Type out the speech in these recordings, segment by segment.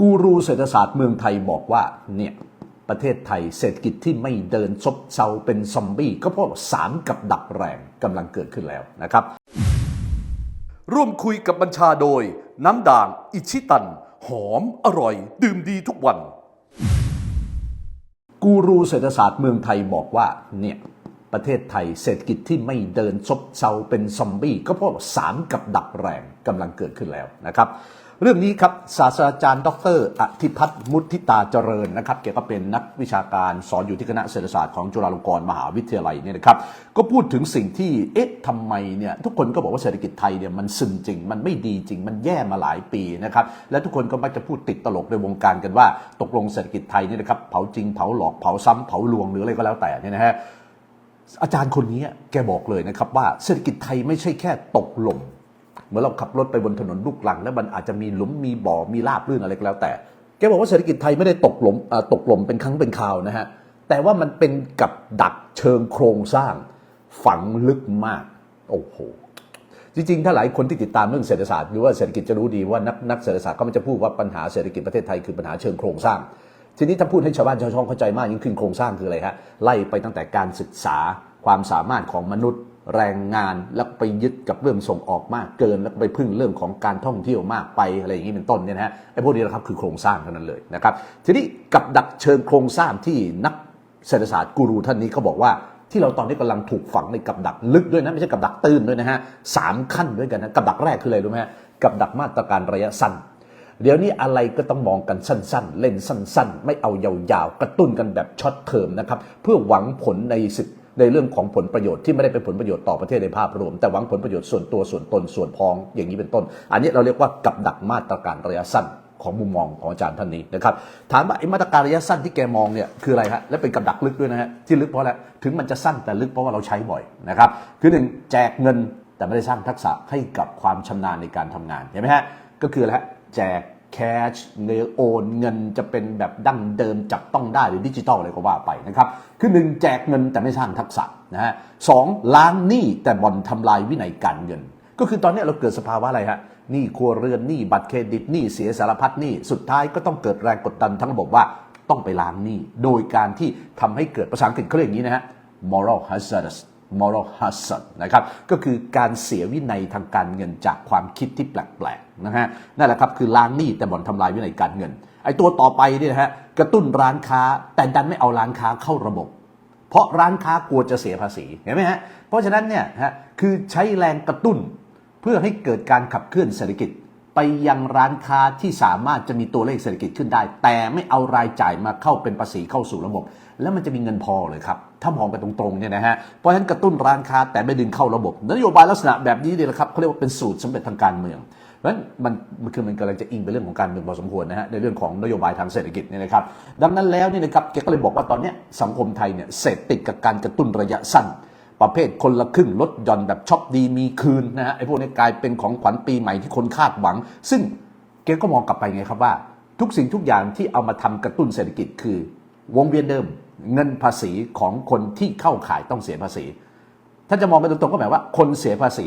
กูรูเศรษฐศาสตร์เมืองไทยบอกว่าเนี่ยประเทศไทยเศรษฐกิจที่ไม่เดินซบเซาเป็นซอมบี้ก็เพราะสามกับดักแรงกำลังเกิดขึ้นแล้วนะครับ ร่วมคุยกับบัญชาโดย น้ำด่างอิชิตัน หอมอร่อย ดื่มดีทุกวัน กูรูเศรษฐศาสตร์เมืองไทยบอกว่าเนี่ย ประเทศไทยเศรษฐกิจที่ไม่เดินซบเซาเป็นซอมบี้ก็เพราะสามกับดักแรงกำลังเกิดขึ้นแล้วนะครับ เรื่องนี้ครับศาสตราจารย์ ดรอธิพัฒน์มุทิตาเจริญนะครับแกก็เป็นนักวิชาการสอนอยู่ที่คณะเศรษฐศาสตร์ของจุฬาลงกรณ์มหาวิทยาลัยเนี่ยนะครับก็พูดถึงสิ่งที่เอ๊ะทำไมเนี่ยทุกคนก็บอกว่าเศรษฐกิจไทยเนี่ยมันซึมจริง มันไม่ดีจริง มันแย่มาหลายปีนะครับและทุกคนก็มักจะพูดติดตลกในวงการกันว่า ตกลงเศรษฐกิจไทยเนี่ยนะครับเผาจริงเผาหลอกเผาซ้ำเผาลวงหรืออะไรก็แล้วแต่เนี่ยนะฮะ อาจารย์คนนี้แกบอกเลยนะครับว่าเศรษฐกิจไทยไม่ใช่แค่ตกหล่มเหมือนเราขับรถไปบนถนนลูกลัง แล้วมันอาจจะมีหลุมมีบ่อมีลาบลื่นอะไรก็แล้ว แต่แกบอกว่าเศรษฐกิจไทยไม่ได้ตกหล่มตกหล่มเป็นครั้งเป็นคราวนะฮะแต่ว่ามันเป็นกับดักเชิงโครงสร้าง ฝังลึกมากโอ้โหจริงๆ ถ้าหลายคนที่ติดตามเรื่องเศรษฐศาสตร์หรือว่าเศรษฐกิจจะรู้ดีว่านักนักเศรษฐศาสตร์เขามันจะพูดว่าปัญหาเศรษฐกิจประเทศไทยคือปัญหาเชิงโครงสร้าง ทีนี้ถ้าพูดให้ชาวบ้านชาวช่องเข้าใจมากยิ่งขึ้นโครงสร้างคืออะไรฮะไล่ไปตั้งแต่การศึกษาความสามารถของมนุษย์ แรงงานแล้วไปยึดกับเรื่องส่งออกมากเกิน แล้วไปพึ่งเรื่องของการท่องเที่ยวมากไปอะไรอย่างนี้เป็นต้นเนี่ยนะฮะไอ้พวกนี้นะครับคือโครงสร้างเท่านั้นเลยนะครับทีนี้กับดักเชิงโครงสร้างที่นักเศรษฐศาสตร์กูรูท่านนี้เขาบอกว่าที่เราตอนนี้กำลังถูกฝังในกับดักลึกด้วยนะไม่ใช่กับดักตื้นด้วยนะฮะสามขั้นด้วยกันนะกับดักแรกคืออะไรรู้ไหมฮะกับดักมาตรการระยะสั้น เดี๋ยวนี้อะไรก็ต้องมองกันสั้นๆ เล่นสั้นๆ ไม่เอายาวๆ กระตุ้นกันแบบช็อตเทอมนะครับ เพื่อหวังผลในสิทธิในเรื่องของผลประโยชน์ที่ไม่ได้เป็นผลประโยชน์ต่อประเทศในภาพรวม แต่หวังผลประโยชน์ส่วนตัวส่วนตนส่วนพ้องอย่างนี้เป็นต้น อันนี้เราเรียกว่ากับดักมาตรการระยะสั้นของมุมมองของอาจารย์ท่านนี้นะครับถามว่าไอ้มาตรการระยะสั้นที่แกมองเนี่ยคืออะไรฮะและเป็นกับดักลึกด้วยนะฮะที่ลึกเพราะอะไรถึงมันจะสั้นแต่ลึกเพราะว่าเราใช้บ่อยนะครับคือหนึ่งแจกเงินแต่ไม่ได้สร้างทักษะให้กับความชำนาญในการทำงานเห็นไหมฮะก็คืออะไรฮะ แจกแคชเงินโอนเงินจะเป็นแบบดั้งเดิมจับต้องได้หรือดิจิตอลอะไรก็ว่าไปนะครับ คือหนึ่งแจกเงินแต่ไม่สร้างทักษะนะฮะสองล้างหนี้แต่บ่อนทำลายวินัยการเงิน ก็คือตอนนี้เราเกิดสภาวะอะไรฮะหนี้ครัวเรือนหนี้บัตรเครดิตหนี้เสียสารพัดหนี้สุดท้ายก็ต้องเกิดแรงกดดันทั้งระบบว่าต้องไปล้างหนี้โดยการที่ทำให้เกิดภาษาอังกฤษเขาเรียกอย่างนี้นะฮะ moral hazard hazard moral hazard นะครับก็คือการเสียวินัยทางการเงินจากความคิดที่แปลกๆนะฮะนั่นแหละครับคือล้างหนี้แต่บ่อนทำลายวินัยการเงินไอ้ตัวต่อไปเนี่ยนะฮะกระตุ้นร้านค้าแต่ดันไม่เอาร้านค้าเข้าระบบ เพราะร้านค้ากลัวจะเสียภาษีเห็นไหมฮะเพราะฉะนั้นเนี่ยฮะคือใช้แรงกระตุ้นเพื่อให้เกิดการขับเคลื่อนเศรษฐกิจ ไปยังร้านค้าที่สามารถจะมีตัวเลขเศรษฐกิจขึ้นได้ แต่ไม่เอารายจ่ายมาเข้าเป็นภาษีเข้าสู่ระบบ แล้วมันจะมีเงินพอเลยครับ ถ้ามองไปตรงๆเนี่ยนะฮะเพราะฉะนั้นกระตุ้นร้านค้าแต่ไม่ดึงเข้าระบบ นโยบายลักษณะแบบนี้เนี่ยนะครับเขาเรียกว่าเป็นสูตรสำเร็จทางการเมืองเพราะฉะนั้นมันคือมันกำลังจะอิงไปเรื่องของการเมืองพอสมควรนะฮะในเรื่องของนโยบายทางเศรษฐกิจเนี่ยนะครับดังนั้นแล้วเนี่ยนะครับแกก็เลยบอกว่าตอนนี้สังคมไทยเนี่ยเสพติดกับการกระตุ้นระยะสั้น ประเภทคนละครึ่งลดหย่อนแบบช็อปดีมีคืนนะฮะไอ้พวกนี้กลายเป็นของขวัญปีใหม่ที่คนคาดหวัง ซึ่งแกก็มองกลับไปไงครับว่า ทุกสิ่งทุกอย่างที่เอามาทำกระตุ้นเศรษฐกิจคือ วงเวียนเดิม เงินภาษีของคนที่เข้าขายต้องเสียภาษี ถ้าจะมองกันตรงๆก็หมายว่า คนเสียภาษี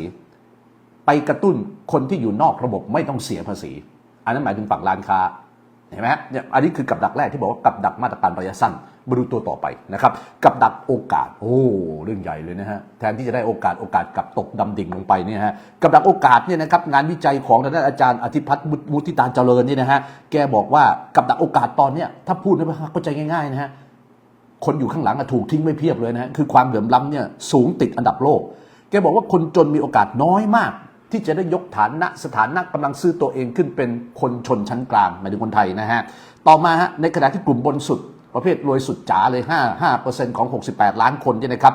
ไปกระตุ้นคนที่อยู่นอกระบบไม่ต้องเสียภาษี อันนั้นหมายถึงฝั่งร้านค้า เห็นไหมฮะเนี่ยอันนี้คือกับดักแรกที่บอกว่ากับดักมาตรการระยะสั้นมาดูตัวต่อไปนะครับ กับดักโอกาส โอ้เรื่องใหญ่เลยนะฮะแทนที่จะได้โอกาสโอกาสกับตกดำดิ่งลงไปเนี่ยฮะกับดักโอกาสเนี่ยนะครับงานวิจัยของทางด้านอาจารย์อธิพัฒน์มุติตาเจริญนี่นะฮะแกบอกว่ากับดักโอกาสตอนเนี้ยถ้าพูดให้เข้าใจง่ายๆนะฮะคนอยู่ข้างหลังอะถูกทิ้งไม่เพียบเลยนะฮะคือความเหลื่อมล้ำเนี่ยสูงติดอันดับโลก แกบอกว่าคนจนมีโอกาสน้อยมาก ที่จะได้ยกฐานะสถานะกำลังซื้อตัวเองขึ้นเป็นคนชนชั้นกลางหมายถึงคนไทยนะฮะ ต่อมาฮะในขณะที่กลุ่มบนสุด ประเภทรวยสุดจ๋าเลย 5 5%ของ 68 ล้านคนเนี่ยนะครับ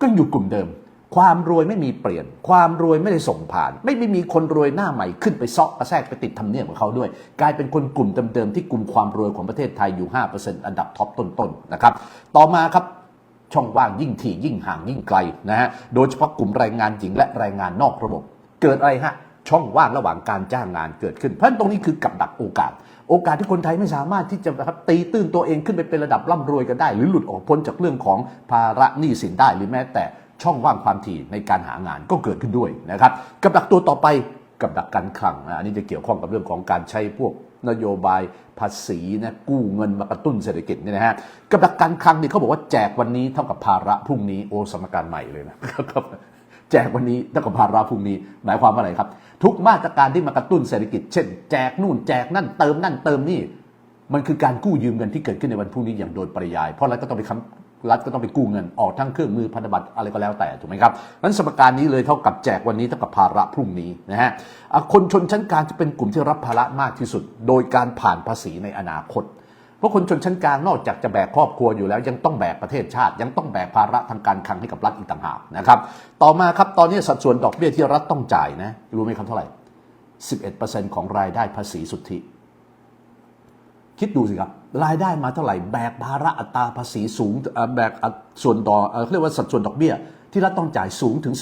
ก็อยู่กลุ่มเดิม ความรวยไม่มีเปลี่ยน ความรวยไม่ได้ส่งผ่าน ไม่ไม่มีคนรวยหน้าใหม่ขึ้นไปซอกกระแทกไปติดธรรมเนียบของเขาด้วย กลายเป็นคนกลุ่มเดิมๆที่กลุ่มความรวยของประเทศไทยอยู่ 5%อันดับท็อปต้นๆนะครับ ต่อมาครับ ช่องว่างยิ่งถี่ยิ่งห่างยิ่งไกลนะฮะโดยเฉพาะกลุ่มแรงงานหญิงและแรงงานนอกระบบ เกิดอะไรฮะช่องว่างระหว่างการจ้างงานเกิดขึ้น เพราะตรงนี้คือกับดักโอกาส โอกาสที่คนไทยไม่สามารถที่จะนะครับตีตื้นตัวเองขึ้นไปเป็นระดับร่ำรวยกันได้ หรือหลุดออกพ้นจากเรื่องของภาระหนี้สินได้หรือแม้แต่ช่องว่างความถี่ในการหางานก็เกิดขึ้นด้วยนะครับกับดักตัวต่อไปกับดักการคลังอันนี้จะเกี่ยวข้องกับเรื่องของการใช้พวก นโยบายภาษีนะกู้เงินมากระตุ้นเศรษฐกิจเนี่ยนะฮะกับดักการคลังเนี่ยเขาบอกว่าแจกวันนี้เท่ากับภาระพรุ่งนี้โอสมการใหม่เลยนะครับแจกวันนี้เท่ากับภาระพรุ่งนี้หมายความว่าอะไรครับ ทุกมาตรการที่มากระตุ้นเศรษฐกิจ เช่น แจกนู่นแจกนั่นเติมนั่นเติมนี่ มันคือการกู้ยืมเงินที่เกิดขึ้นในวันพรุ่งนี้อย่างโดยปริยาย เพราะรัฐก็ต้องไปค้ำ รัฐก็ต้องไปกู้เงินออกทั้งเครื่องมือพันธบัตรอะไรก็แล้วแต่ถูกไหมครับนั้นสมการนี้เลยเท่ากับแจกวันนี้เท่ากับภาระพรุ่งนี้นะฮะคนชนชั้นกลางจะเป็นกลุ่มที่รับภาระมากที่สุด โดยการผ่านภาษีในอนาคตเพราะคนชนชั้นกลางนอกจากจะแบกครอบครัวอยู่แล้ว ยังต้องแบกประเทศชาติ ยังต้องแบกภาระทางการคลังให้กับรัฐอีกต่างหากนะครับต่อมาครับตอนนี้สัดส่วนดอกเบี้ยที่รัฐต้องจ่ายนะรู้ไหมครับเท่าไหร่ 11%ของรายได้ภาษีสุทธิ คิดดูสิครับรายได้มาเท่าไหร่แบกภาระอัตราภาษีสูงแบกส่วนต่อเขาเรียกว่าสัดส่วนดอกเบี้ย ที่รัฐต้องจ่ายสูงถึง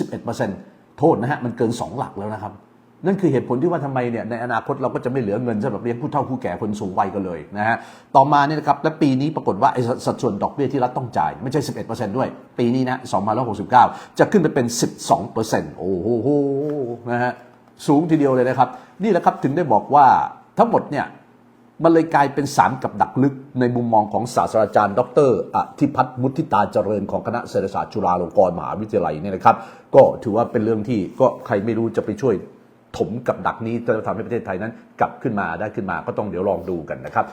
11%โทษนะฮะมันเกิน 2 หลักแล้วนะครับ นั่นคือเหตุผลที่ว่าทำไมเนี่ยในอนาคตเราก็จะไม่เหลือเงินสำหรับเลี้ยงผู้เฒ่าผู้แก่คนสูงวัยกันเลยนะฮะต่อมาเนี่ยนะครับและปีนี้ปรากฏว่าไอ้สัดสัดส่วนดอกเบี้ยที่รัฐต้องจ่ายไม่ใช่ 11%ด้วย ปีนี้นะ2569 จะขึ้นไปเป็น 12%โอ้โหนะฮะสูงทีเดียวเลยนะครับ นี่แหละครับถึงได้บอกว่าทั้งหมดเนี่ย มันเลยกลายเป็นสามกับดักลึกในมุมมองของศาสตราจารย์ ดรอธิพัฒน์มุทิตาเจริญของคณะเศรษฐศาสตร์จุฬาลงกรณ์มหาวิทยาลัยเนี่ยนะครับ ก็ถือว่าเป็นเรื่องที่ก็ใครไม่รู้จะไปช่วยถมกับดักนี้จะทำให้ประเทศไทยนั้น กลับขึ้นมาได้ขึ้นมาก็ต้องเดี๋ยวลองดูกันนะครับ